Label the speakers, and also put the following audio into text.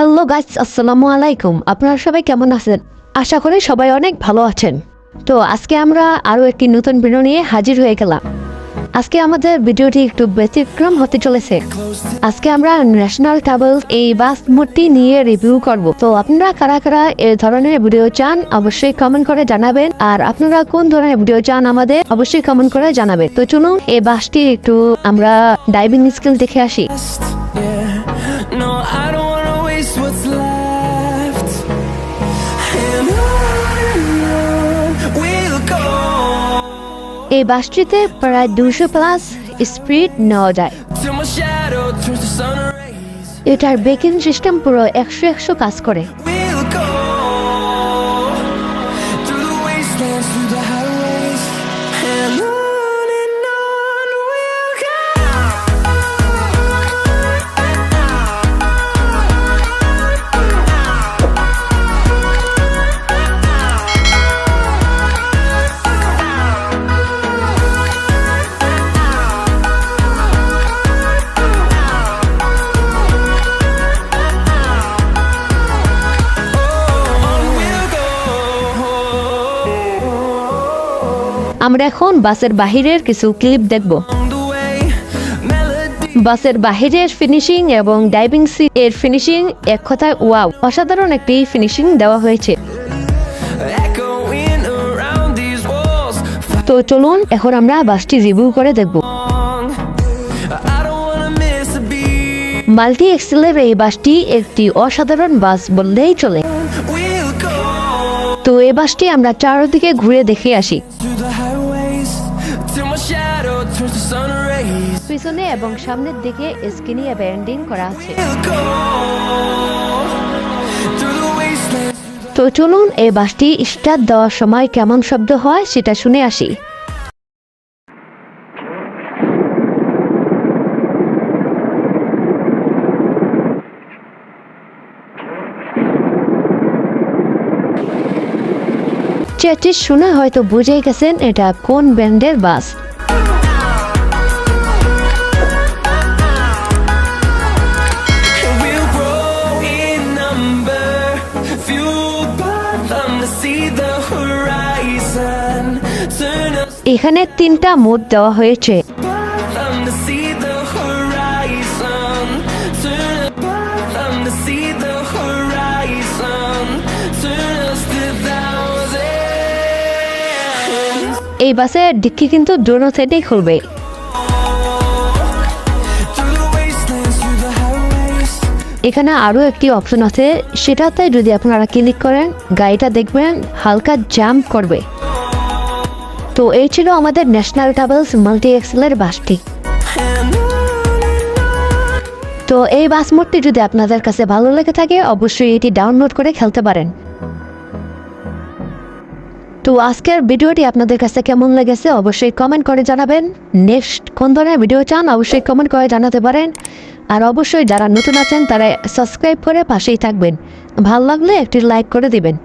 Speaker 1: Hello guys আসসালামু আলাইকুম আপনারা সবাই কেমন আছেন? আশা করি সবাই অনেক ভালো আছেন। তো আজকে আমরা আরও একটি নতুন ভিডিও নিয়ে হাজির হয়ে গেলাম। আজকে আমাদের ভিডিওটি একটু ব্যতিক্রম হতে চলেছে। আজকে আমরা ন্যাশনাল ট্রাভেলস এই বাস মোডটি নিয়ে রিভিউ করব। তো আপনারা কারা কারা এই ধরনের ভিডিও চান, অবশ্যই কমেন্ট করে জানাবেন। আর আপনারা কোন ধরনের ভিডিও চান আমাদের, অবশ্যই কমেন্ট করে জানাবেন। তো চলুন, এই বাসটি একটু আমরা ডাইভিং স্কিল দেখে আসি। এই বাসটিতে প্রায় দুশো প্লাস স্পিড নেওয়া যায়. এটার বেকিং সিস্টেম পুরো একশো একশো কাজ করে আমরা এখন বাসের বাহিরের কিছু ক্লিপ দেখব. বাসের বাহিরের ফিনিশিং এবং ডাইভিং সিট এর ফিনিশিং এক কথায় ওয়াও অসাধারণ একটি ফিনিশিং দেওয়া হয়েছে তো চলুন, এখন আমরা বাসটি রিভিউ করে দেখব. মাল্টি এক্সেলের এই বাসটি একটি অসাধারণ বাস বললেই চলে তো এই বাসটি আমরা চারদিকে ঘুরে দেখে আসি পিছনে এবং সামনের দিকে স্কিনি ব্যান্ডিং করা আছে. তো চলুন এই বাসটি স্টার্ট দেওয়ার সময় কেমন শব্দ হয় সেটা শুনে আসি। চেটি শুনে হয়তো বুঝেই গেছেন এটা কোন ব্র্যান্ডের বাস। এখানে তিনটা মুদ দেওয়া হয়েছে। এই বাসে ডিক্কি কিন্তু দোনো সাইডেই খুলবে। এখানে আরও একটি অপশন আছে, সেটাতে যদি আপনারা ক্লিক করেন, গাড়িটা দেখবেন, হালকা জাম্প করবে। তো এই ছিল আমাদের ন্যাশনাল ট্রাভেলস মাল্টি এক্সেলের বাসটি. তো এই বাস মোডটি যদি আপনাদের কাছে ভালো লেগে থাকে, অবশ্যই এটি ডাউনলোড করে খেলতে পারেন। তো আজকের ভিডিওটি আপনাদের কাছে কেমন লেগেছে, অবশ্যই কমেন্ট করে জানাবেন। নেক্সট কোন ধরনের ভিডিও চান, অবশ্যই কমেন্ট করে জানাতে পারেন। আর অবশ্যই যারা নতুন আছেন, তারা সাবস্ক্রাইব করে পাশেই থাকবেন। ভালো লাগলে একটি লাইক করে দিবেন।